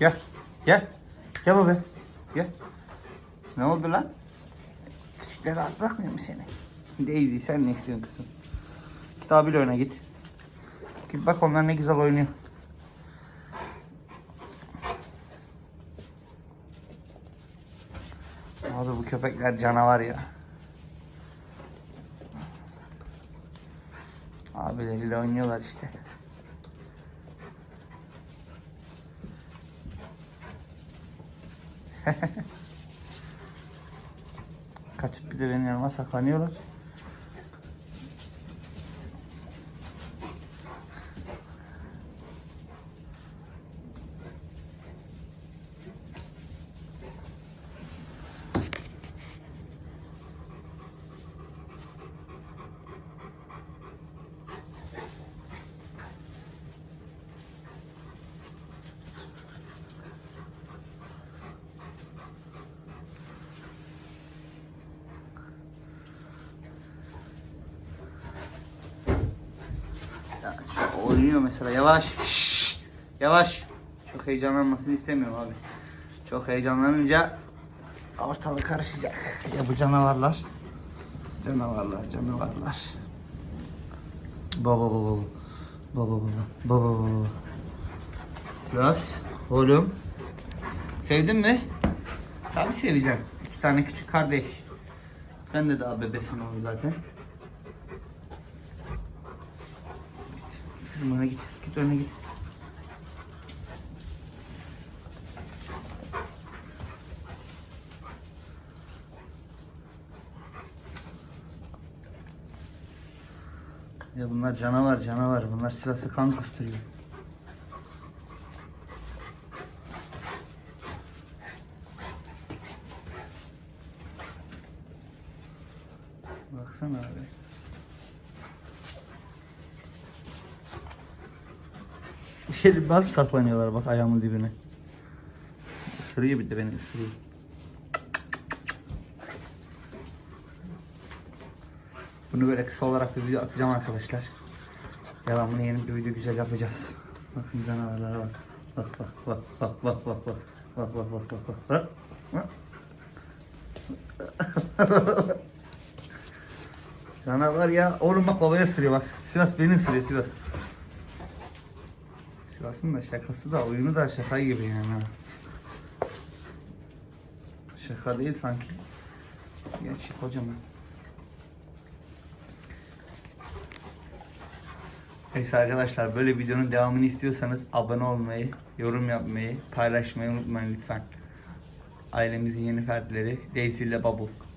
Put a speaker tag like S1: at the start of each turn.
S1: Gel. Gel. Gel baba. Gel. Ne oldu lan? Küçükler rahat bırakmıyor mu seni? Daisy sen ne istiyorsun kızım? Git abiyle oyna git. Git bak onlar ne güzel oynuyor. Abi bu köpekler canavar ya. Abileriyle oynuyorlar işte. Kaçıp bir de benim yanıma saklanıyorlar. Şu oynuyor mesela yavaş. Şşş, yavaş. Çok heyecanlanmasını istemiyorum abi. Çok heyecanlanınca ortalık karışacak. Ya bu canavarlar. Canavarlar, canavarlar. Baba baba baba. Baba baba. Baba baba. Sivas, oğlum. Sevdin mi? Tabii seveceğim. İki tane küçük kardeş. Sen de daha bebesin oğlum zaten. Kızım öne git. Git öne git. Ya bunlar canavar canavar. Bunlar Sivas'ı kan kusturuyor. Baksana abi. Şey, bazı saklanıyorlar bak ayağımın dibine. Isırıyor bir de beni ısırıyor. Bunu böyle kısa olarak bir video atacağım arkadaşlar. Devamını yeni bir video güzel yapacağız. Bakın canavarlara bak. Bak bak bak bak bak bak bak. Bak bak bak bak bak. Bak. Canavar ya. Oğlum bak babaya ısırıyor bak. Sivas beni ısırıyor Sivas. Sivas'ın da şakası da oyunu da şaka gibi yani. Şaka değil sanki. Gerçi kocaman. Neyse arkadaşlar böyle videonun devamını istiyorsanız abone olmayı, yorum yapmayı, paylaşmayı unutmayın lütfen. Ailemizin yeni fertleri Daisy ile Bubble.